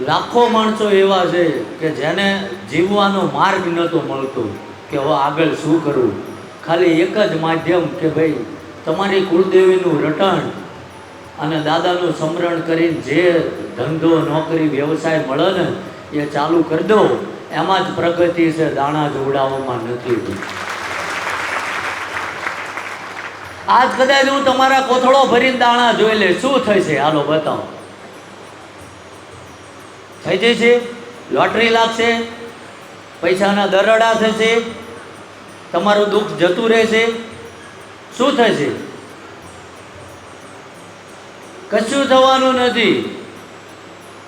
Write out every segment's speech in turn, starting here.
લાખો માણસો એવા છે કે જેને જીવવાનો માર્ગ નહોતો મળતો કે હવે આગળ શું કરવું. ખાલી એક જ માધ્યમ કે ભાઈ તમારી કુળદેવીનું રટણ અને દાદાનું સ્મરણ કરીને જે ધંધો, નોકરી, વ્યવસાય મળે ને એ ચાલુ કરી દો. એમાં જ પ્રગતિ છે, દાણા જોડાવામાં નથી આજ કદાચ હું તમારા કોથળો ભરીને દાણા જોઈ લે. શું થશે? હાલો બતાવો. થઈ જશે, લોટરી લાગશે, પૈસાના દરડા થશે, તમારું દુઃખ જતું રહેશે. શું થશે? કશું થવાનું નથી.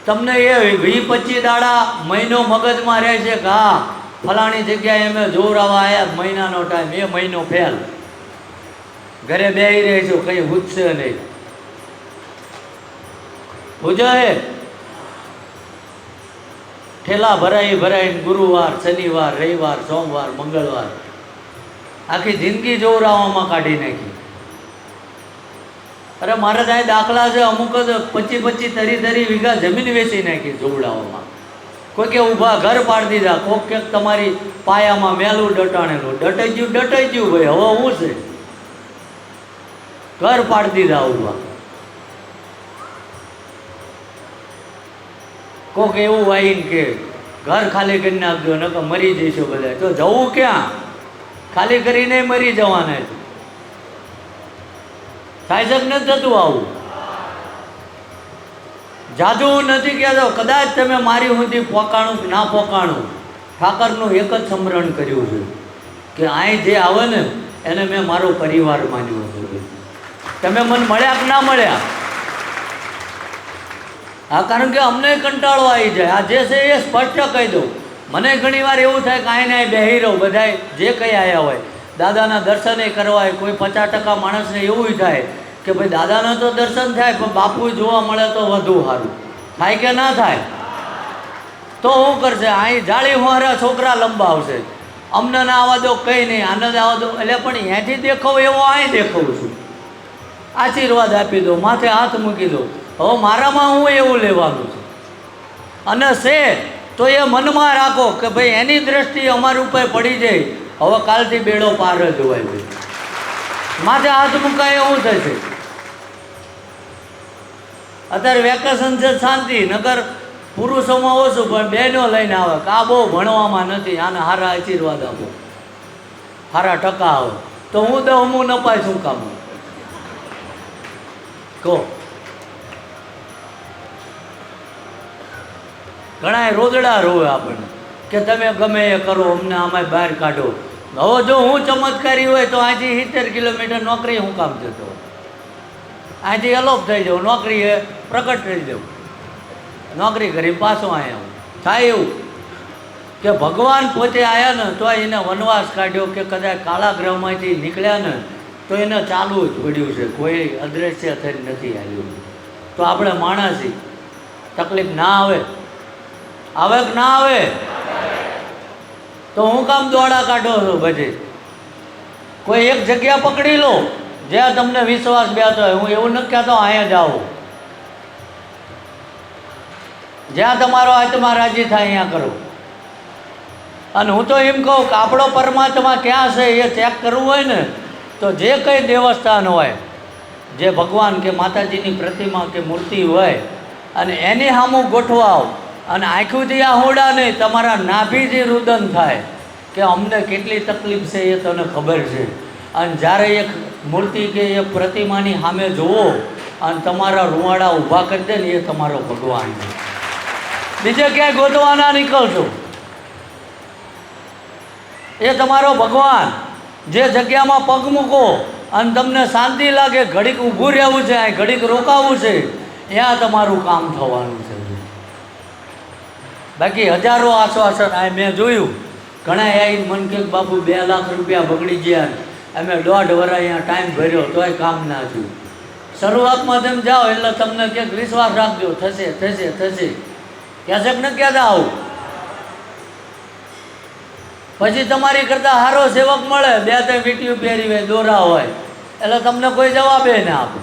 તમને એ વી પચીસ દાડા મહિનો મગજમાં રહે છે કે હા, ફલાણી જગ્યાએ અમે જોરાવા આવ્યા મહિનાનો ટાઈમ એ મહિનો ફેલ ઘરે બેહી રહે છો કંઈ હુજશે નહીં. પૂજાએ ઠેલા ભરાઈ ભરાઈને ગુરુવાર, શનિવાર, રવિવાર, સોમવાર, મંગળવાર આખી જિંદગી જોરાવામાં કાઢી નાખી. અરે મારે ત્યાં દાખલા છે, અમુક જ પચીસ પચીસ તરી તરી વીઘા જમીન વેચી નાખી જોવડાઓમાં. કોઈ કે ઊભા ઘર પાડી દીધા, કોક ક્યાંક તમારી પાયામાં મેલું ડટાણેલું, ડટાઈ ગયું ડટાઈ ગયું, ભાઈ, હવે હું છે? ઘર પાડી દીધા ઊભા. કોક એવું આવીને કે, ઘર ખાલી કરી નાખજો, નકર મરી જઈશું બધા. તો જવું ક્યાં? ખાલી કરીને મરી જવાના છે. થાય છે નથી થતું આવું? હું નથી કહેતો, કદાચ તમે મારી સુધી પોકાણું ના પોકાણું, ઠાકરનું એક જ સ્મરણ કર્યું છે કે અહીં જે આવે ને, એને મેં મારો પરિવાર માન્યો છે. તમે મને મળ્યા કે ના મળ્યા? હા, કારણ કે અમને કંટાળો આવી જાય. આ જે છે એ સ્પષ્ટ કહી દઉં. મને ઘણીવાર એવું થાય કે આઈને અહીં બેહી રહો, બધાય જે કંઈ આવ્યા હોય. દાદાના દર્શને કરવા હોય કોઈ પચાસ ટકા માણસને એવું થાય કે ભાઈ દાદાના તો દર્શન થાય, પણ બાપુ જોવા મળે તો વધુ સારું. થાય કે ના થાય? તો શું કરશે? અહીં જાળી હોરા છોકરા લંબાવશે. અમને ના આવવા દો, કંઈ નહીં. આનંદ આવવા દો. એટલે પણ અહીંયાથી દેખાવ, એવો અહીં દેખાવું છું. આશીર્વાદ આપી દો. માથે હાથ મૂકી દો. હવે મારામાં હું એવું લેવાનું છે? અને છે, તો એ મનમાં રાખો કે ભાઈ એની દ્રષ્ટિ અમારી ઉપર પડી જાય, હવે કાલથી બેડો પાર જ હોય ભાઈ માથે હાથ મુકાય એવું થશે. અત્યારે વેકેશન છે શાંતિ નગર પુરુષોમાં ઓછું, પણ બહેનો લઈને આવે, કે આ બહુ ભણવામાં નથી, આને સારા આશીર્વાદ આપો. સારા ટકા આવે તો હું દઉં, હું નપાય શું કામ? કહો. ઘણા રોદડા રોવે આપણને. કે તમે ગમે એ કરો, અમને આમાં બહાર કાઢો. હવે જો હું ચમત્કારી હોય તો અહીંથી સિત્તેર કિલોમીટર નોકરી હું કામ જતો અહીંથી અલોપ થઈ જાઉં, નોકરી એ પ્રગટ થઈ જાઉં. નોકરી કરી પાછો આવ્યા હું. થાય એવું કે ભગવાન પોતે આવ્યા ને તો એને વનવાસ કાઢ્યો કે કદાચ કાળા ગ્રહમાંથી નીકળ્યા ને તો એને ચાલુ જ પડ્યું છે. કોઈ અદ્રશ્ય થઈ નથી આવ્યું. તો આપણે માણસી, તકલીફ ના આવે આવે કે ના આવે? તો હું કામ દોડા કાઢો છું પછી. કોઈ એક જગ્યા પકડી લો, જ્યાં તમને વિશ્વાસ બેતો હોય. હું એવું નથી કહેતો અહીંયા જાઓ જ્યાં તમારો આત્મા રાજી થાય અહીંયા કરો. અને હું તો એમ કહું કે આપણો પરમાત્મા ક્યાં છે એ ચેક કરવું હોય ને, તો જે કંઈ દેવસ્થાન હોય, જે ભગવાન કે માતાજીની પ્રતિમા કે મૂર્તિ હોય, અને એની સામું ગોઠવાવ અને આંખોથી આ નહીં, તમારા નાભીથી રુદન થાય કે અમને કેટલી તકલીફ છે એ તને ખબર છે. અને જ્યારે એક મૂર્તિ કે એ પ્રતિમાની સામે જુઓ, અને તમારા રૂવાડા ઊભા કરી દે ને એ તમારો ભગવાન છે. બીજે ક્યાંય ગોતવાના નીકળશો? એ તમારો ભગવાન. જે જગ્યામાં પગ મૂકો, અને તમને શાંતિ લાગે, ઘડીક ઊભું રહેવું છે અહીં ઘડીક રોકાવું છે, ત્યાં તમારું કામ થવાનું છે. બાકી હજારો આશ્વાસન આ મેં જોયું. ઘણા આવીને મન કે બાપુ, બે લાખ રૂપિયા બગડી ગયા અમે દોઢ વર અહીંયા ટાઈમ ભર્યો, તોય કામ ના થયું. શરૂઆતમાં તેમ જાઓ એટલે તમને ક્યાંક વિશ્વાસ રાખજો, થશે થશે થશે. ક્યાં છે ન જાઓ? આવું પછી તમારી કરતાં સારો સેવક મળે, બે ત્રણ વીટીયું પહેરી હોય, દોરા હોય. એટલે તમને કોઈ જવાબે ના આપે.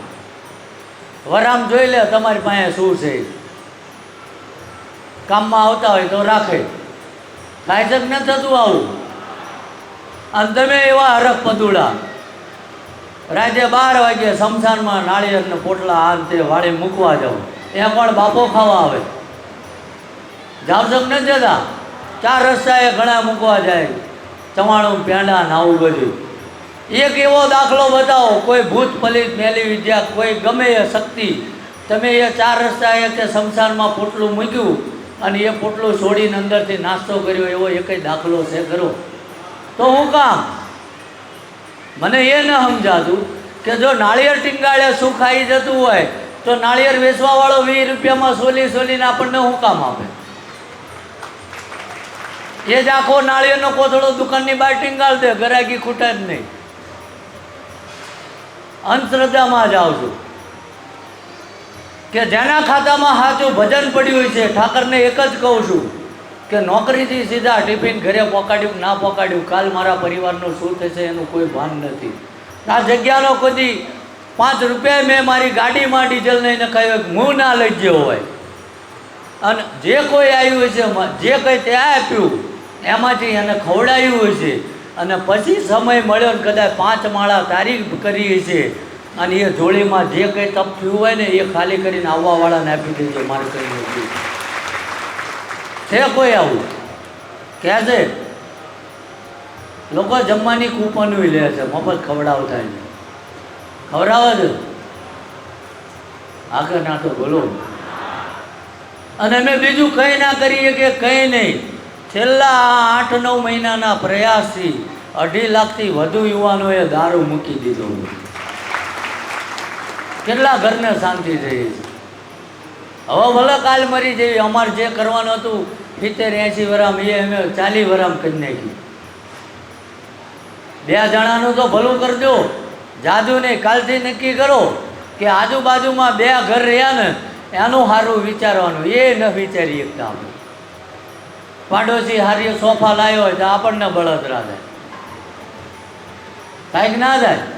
વરામ જોઈ લે તમારી પાસે શું છે. કામમાં આવતા હોય તો રાખે. છે ન થતું આવું. અને તમે એવા હરખ પદુડા. રાતે બાર વાગે શમશાનમાં નાળિયેરને પોટલા આ તે વાળી મૂકવા જાઓ. ત્યાં પણ બાપો ખાવા આવે? જાવ છો કે નથી જતા? ચાર રસ્તાએ ઘણા મૂકવા જાય. ચવાણું, પેંડા નાવું બધું. એક એવો દાખલો બતાવો, કોઈ ભૂત પલિત મેલી વિદ્યા, કોઈ ગમે એ શક્તિ. તમે એ ચાર રસ્તાએ કે શમશાનમાં પોટલું મૂક્યું અને એ પોટલું છોડીને અંદરથી નાસ્તો કર્યો, એવો એક દાખલો છે ખરો. તો હું કામ? મને એ ન સમજાતું કે જો નાળિયેર ટીંગાળે સુખ આવી જતું હોય, તો નાળિયેર વેચવાવાળો વીસ રૂપિયામાં સોલી સોલીને આપણને શું કામ આપે? એ જ આખો નાળિયેરનો કોથળો દુકાનની બહાર ટીંગાળ દે, ગરાગી ખૂટે જ નહીં. અંધશ્રદ્ધામાં જ આવજો. કે જેના ખાતામાં સાચું ભજન પડ્યું હોય છે, ઠાકરને એક જ કહું છું કે નોકરીથી સીધા ટિફિન ઘરે પહોંચાડ્યું ના પહોંચાડ્યું કાલ મારા પરિવારનું શું થશે એનું કોઈ ભાન નથી. આ જગ્યાનો કોઈ પાંચ રૂપિયા મેં મારી ગાડીમાં ડીઝલ નહીં નખાયું હું ના લઈ ગયો હોય. અને જે કોઈ આવ્યું છે મ- જે કંઈ ત્યાં આપ્યું, એમાંથી એને ખવડાવ્યું છે. અને પછી સમય મળ્યો ને કદાચ પાંચ માળા તારીખ કરી છે અને એ જોડીમાં જે કંઈ તપ થયું હોય ને એ ખાલી કરીને આવવાવાળાને આપી દેજો, મારે કંઈ છે કોઈ આવું? કહે છે? લોકો જમવાની કૂપનો લે છે, મફત ખવડાવતા છે ખવડાવે છે? આગળ ના તો બોલો. અને અમે બીજું કંઈ ના કરીએ કે કંઈ નહીં. છેલ્લા આઠ નવ મહિનાના પ્રયાસથી અઢી લાખથી વધુ યુવાનોએ દારૂ મૂકી દીધો. કેટલા ઘરને શાંતિ થઈ છે? હવે ભલે કાલ મરી જેવી અમારે જે કરવાનું હતું, સિત્તેર એંસી વરામ, એ અમે ચાલી વરામ કરી નાખ્યું બે જણાનું તો ભલું કરજો જાદુ નહીં, કાલથી નક્કી કરો કે આજુબાજુમાં બે ઘર રહ્યા ને, એનું સારું વિચારવાનું. એ ન વિચારી એકતા આપણે. પાડોશી હારી સોફા લાવ્યો હોય તો આપણને બળતરા થાય કાંઈક ના થાય.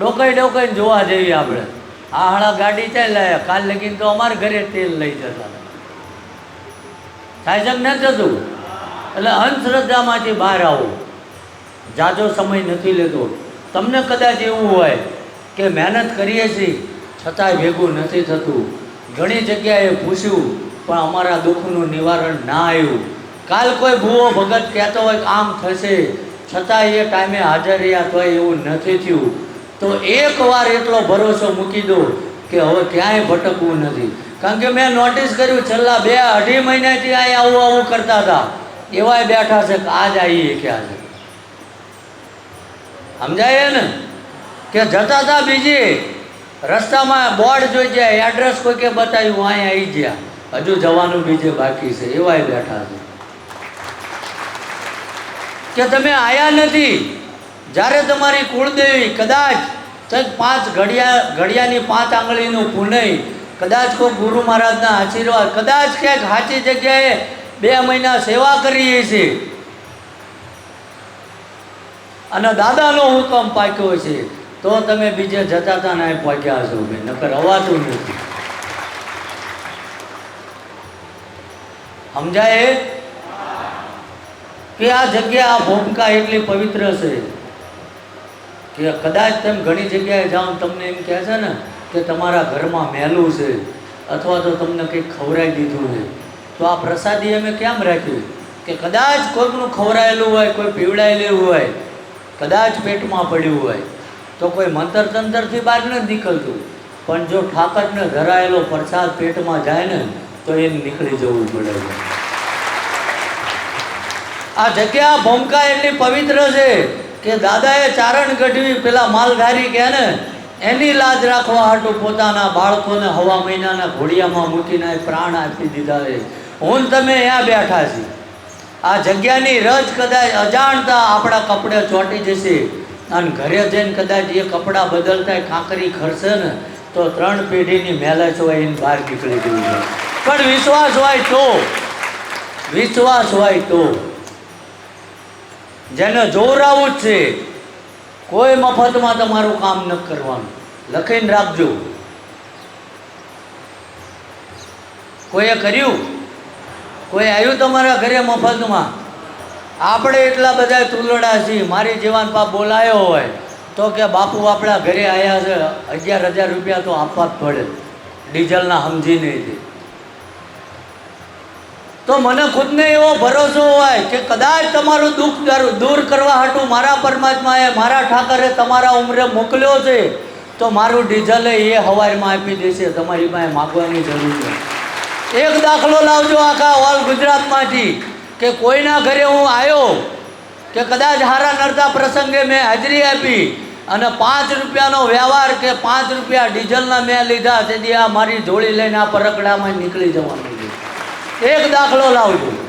ડોકાઈ ડોકાઈને જોવા જેવી આપણે. આ હળા ગાડી ચાલ્યા કાલ લગીને તો અમારા ઘરે તેલ લઈ જતા. થાય નથી થતું. એટલે અંધશ્રદ્ધામાંથી બહાર આવું. જાજો સમય નથી લેતો. તમને કદાચ એવું હોય કે મહેનત કરીએ છીએ, છતાંય ભેગું નથી થતું. ઘણી જગ્યાએ પૂછ્યું પણ અમારા દુઃખનું નિવારણ ના આવ્યું. કાલ કોઈ ભૂવો ભગત કહેતો હોય આમ થશે છતાં એ ટાઈમે હાજર રહ્યા તોય એવું નથી થયું. તો એકવાર એટલો ભરોસો મૂકી દો કે હવે ક્યાંય ભટકવું નથી. કારણ કે મેં નોટિસ કર્યું, છેલ્લા બે અઢી મહિનાથી અહીં આવું આવું કરતા હતા. એવાય બેઠા છે કે આજ આવીએ ક્યાં છે? સમજાય ને કે જતા હતા બીજી, રસ્તામાં બોર્ડ જોઈ જાય એડ્રેસ કોઈ કે બતાવ્યું અહીંયા આવી ગયા. હજુ જવાનું બીજે બાકી છે, એવાય બેઠા છે. કે તમે આયા નથી? જ્યારે તમારી કુળદેવી કદાચ કંઈક પાંચ ઘડિયા, ઘડિયાની પાંચ આંગળીનું પુનય કદાચ કોઈ ગુરુ મહારાજના આશીર્વાદ, કદાચ ક્યાંક સાચી જગ્યાએ બે મહિના સેવા કરીએ છીએ. અને દાદાનો હુકમ પાક્યો છે, તો તમે બીજે જતા હતા ને પહોંચ્યા છો ભાઈ, નકર અવાતું નથી. સમજાય? કે આ જગ્યા આ ભૂમિકા એટલી પવિત્ર છે. કે કદાચ તમે ઘણી જગ્યાએ જાઓ તમને એમ કહે છે ને કે તમારા ઘરમાં મેલું છે, અથવા તો તમને કંઈક ખવડાવી દીધું છે. તો આ પ્રસાદી અમે કેમ રાખ્યું? કે કદાચ કોઈકનું ખવડાયેલું હોય, કોઈ પીવડાયેલું હોય, કદાચ પેટમાં પડ્યું હોય, તો કોઈ મંતર તંતરથી બહાર નથી નીકળતું. પણ જો ઠાકરને ધરાયેલો પ્રસાદ પેટમાં જાય ને, તો એ નીકળી જવું પડે આ જગ્યા ભૂમકા એટલી પવિત્ર છે. કે દાદાએ ચારણ ગઢવી પેલા માલધારી કહે ને, એની લાજ રાખવા હાટું પોતાના બાળકોને હવા મહિનાના ઘોડિયામાં મૂકીને પ્રાણ આપી દીધા છે. હું તમે અહીંયા બેઠા છીએ. આ જગ્યાની રજ કદાચ અજાણતા આપણા કપડે ચોંટી જશે. અને ઘરે જઈને કદાચ એ કપડાં બદલતા ખાંકરી ખરશે ને, તો ત્રણ પેઢીની મેલેજ હોય એને બહાર નીકળી છે પણ વિશ્વાસ હોય તો, વિશ્વાસ હોય તો. જેને જોવરાવું જ છે. કોઈ મફતમાં તમારું કામ ન કરવાનું. લખીને રાખજો. કોઈએ કર્યું? કોઈ આવ્યું તમારા ઘરે મફતમાં? આપણે એટલા બધા તુલડા છીએ. મારી જીવાન પાપ બોલાયો હોય તો કે બાપુ આપણા ઘરે આવ્યા છે. અગિયાર હજાર રૂપિયા તો આપવા જ પડે. ડીઝલના સમજી નહીં તો મને ખુદને એવો ભરોસો હોય કે કદાચ તમારું દુઃખ દૂર- કરવા હાટું મારા પરમાત્માએ મારા ઠાકરે તમારા ઉંમરે મોકલ્યો છે, તો મારું ડીઝલ એ હવાઈમાં આપી દેશે. તમારી પાસે માગવાની જરૂર છે. એક દાખલો લાવજો આખા ઓલ ગુજરાતમાંથી, કે કોઈના ઘરે હું આવ્યો, કે કદાચ હારા નડતા પ્રસંગે મેં હાજરી આપી, અને પાંચ રૂપિયાનો વ્યવહાર કે પાંચ રૂપિયા ડીઝલના મેં લીધા, તેથી આ મારી જોડી લઈને આ પરકડામાં નીકળી જવાનું. એક દાખલો લાવજો.